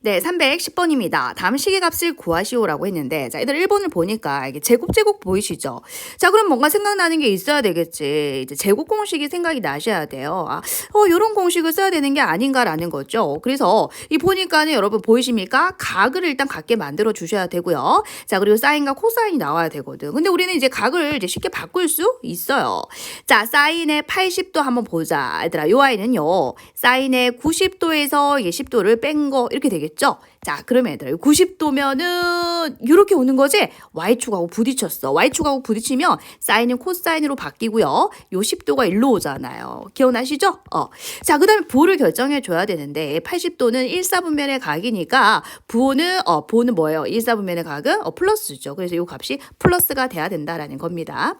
네, 310번입니다. 다음 시계값을 구하시오라고 했는데, 자, 얘들 1번을 보니까 이게 제곱 제곱 보이시죠? 자, 그럼 뭔가 생각나는 게 있어야 되겠지. 이제 제곱 공식이 생각이 나셔야 돼요. 아, 어, 요런 공식을 써야 되는 게 아닌가라는 거죠. 그래서 이 보니까는 여러분 보이십니까? 각을 일단 같게 만들어 주셔야 되고요. 자, 그리고 사인과 코사인이 나와야 되거든. 근데 우리는 이제 각을 이제 쉽게 바꿀 수 있어요. 자, 사인의 80도 한번 보자. 얘들아, 요 아이는요. 사인의 90도에서 이게 10도를 뺀 거 이렇게 되겠죠? 자, 그러면 얘들아, 90도면은 이렇게 오는 거지? Y축하고 부딪혔어. Y축하고 부딪히면 사인은 코사인으로 바뀌고요. 요 10도가 일로 오잖아요. 기억나시죠? 어. 자, 그 다음에 부호를 결정해 줘야 되는데 80도는 1, 4분면의 각이니까 부호는 어, 부호는 뭐예요? 1, 4분면의 각은 어, 플러스죠. 그래서 이 값이 플러스가 돼야 된다라는 겁니다.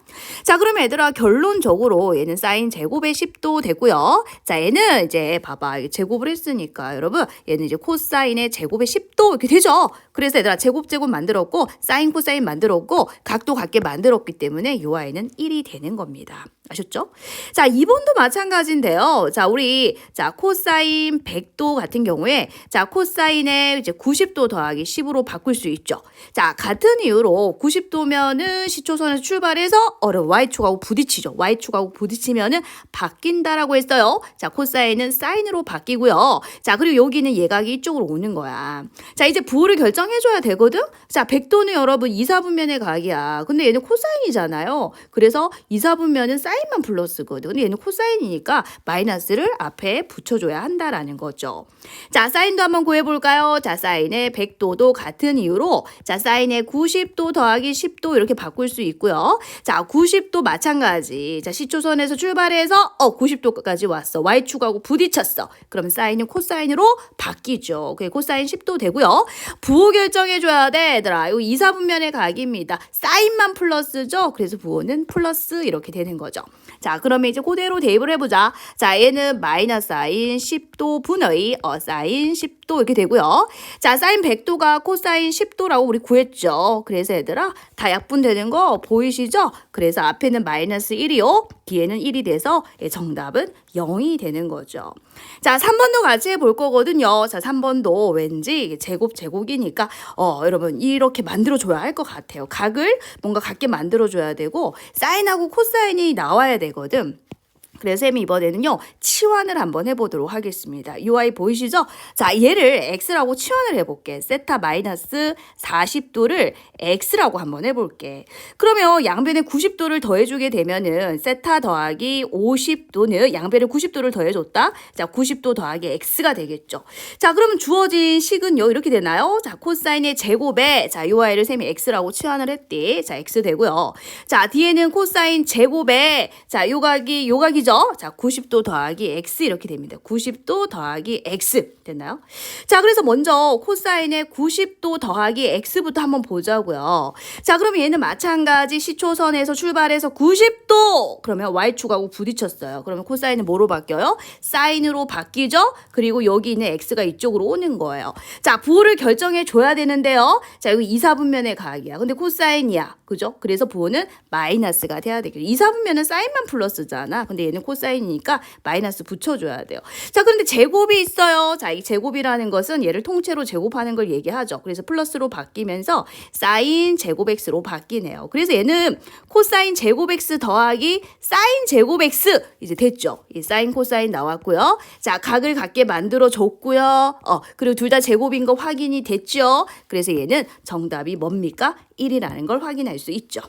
자, 그러면 얘들아 결론적으로 얘는 사인 제곱의 10도 되고요. 자, 얘는 이제 봐봐. 제곱을 했으니까 여러분 얘는 이제 코사인 의 제곱의 10도 이렇게 되죠. 그래서 얘들아 제곱 제곱 만들었고 사인 코사인 만들었고 각도 같게 만들었기 때문에 요 아이는 1이 되는 겁니다. 아셨죠? 자, 2번도 마찬가지인데요. 자, 우리 자, 코사인 100도 같은 경우에 자, 코사인의 이제 90도 더하기 10으로 바꿀 수 있죠. 자, 같은 이유로 90도면은 시초선에서 출발해서 어른 y축하고 부딪히죠. y축하고 부딪히면은 바뀐다라고 했어요. 자, 코사인은 사인으로 바뀌고요. 자, 그리고 여기는 예각이 이쪽으로 오는 거야. 자, 이제 부호를 결정해 줘야 되거든. 자, 100도는 여러분 2, 4분면의 각이야. 근데 얘는 코사인이잖아요. 그래서 2, 4분면은 사인 만 플러스거든. 근데 얘는 코사인이니까 마이너스를 앞에 붙여줘야 한다라는 거죠. 자, 사인도 한번 구해볼까요? 자, 사인의 100도도 같은 이유로 자, 사인의 90도 더하기 10도 이렇게 바꿀 수 있고요. 자, 90도 마찬가지. 자, 시초선에서 출발해서 어, 90도까지 왔어. Y축하고 부딪혔어. 그럼 사인은 코사인으로 바뀌죠. 그게 코사인 10도 되고요. 부호 결정해줘야 돼, 얘들아. 이거 2, 4분면의 각입니다. 사인만 플러스죠? 그래서 부호는 플러스 이렇게 되는 거죠. 자, 그러면 이제 그대로 대입을 해보자. 자, 얘는 마이너스 사인 10도 분의 어, 사인 10도 이렇게 되고요. 자, 사인 100도가 코사인 10도라고 우리 구했죠. 그래서 얘들아, 다 약분되는 거 보이시죠? 그래서 앞에는 마이너스 1이요. 뒤에는 1이 돼서 예, 정답은 0이 되는 거죠. 자, 3번도 같이 해볼 거거든요. 자, 3번도 왠지 제곱 제곱이니까 어, 여러분 이렇게 만들어 줘야 할 것 같아요. 각을 뭔가 같게 만들어 줘야 되고 사인하고 코사인이 나와 야 되거든. 그래서 쌤이 이번에는요 치환을 한번 해보도록 하겠습니다. UI 보이시죠? 자 얘를 x라고 치환을 해볼게. 세타 마이너스 40도를 x라고 한번 해볼게. 그러면 양변에 90도를 더해주게 되면은 세타 더하기 50도는 양변에 90도를 더해줬다. 자 90도 더하기 x가 되겠죠. 자 그러면 주어진 식은요 이렇게 되나요? 자 코사인의 제곱에 자 UI를 쌤이 x라고 치환을 했디. 자 x 되고요. 자 뒤에는 코사인 제곱에 자 요각이 요각이 죠. 자 90도 더하기 x 이렇게 됩니다. 90도 더하기 x 됐나요? 자 그래서 먼저 코사인의 90도 더하기 x부터 한번 보자고요. 자 그러면 얘는 마찬가지 시초선에서 출발해서 90도 그러면 y축하고 부딪혔어요. 그러면 코사인은 뭐로 바뀌어요? 사인으로 바뀌죠. 그리고 여기 있는 x가 이쪽으로 오는 거예요. 자 부호를 결정해 줘야 되는데요. 자 여기 2, 4분면의 각이야. 근데 코사인이야. 그죠? 그래서 부호는 마이너스가 돼야 되겠죠. 2, 4분면은 사인만 플러스잖아. 근데 얘는 코사인이니까 마이너스 붙여줘야 돼요. 자 그런데 제곱이 있어요. 자 이 제곱이라는 것은 얘를 통째로 제곱하는 걸 얘기하죠. 그래서 플러스로 바뀌면서 사인 제곱 x로 바뀌네요. 그래서 얘는 코사인 제곱 x 더하기 사인 제곱 x 이제 됐죠. 이 사인 코사인 나왔고요. 자 각을 같게 만들어 줬고요. 어 그리고 둘 다 제곱인 거 확인이 됐죠. 그래서 얘는 정답이 뭡니까? 1이라는 걸 확인할 수 있죠.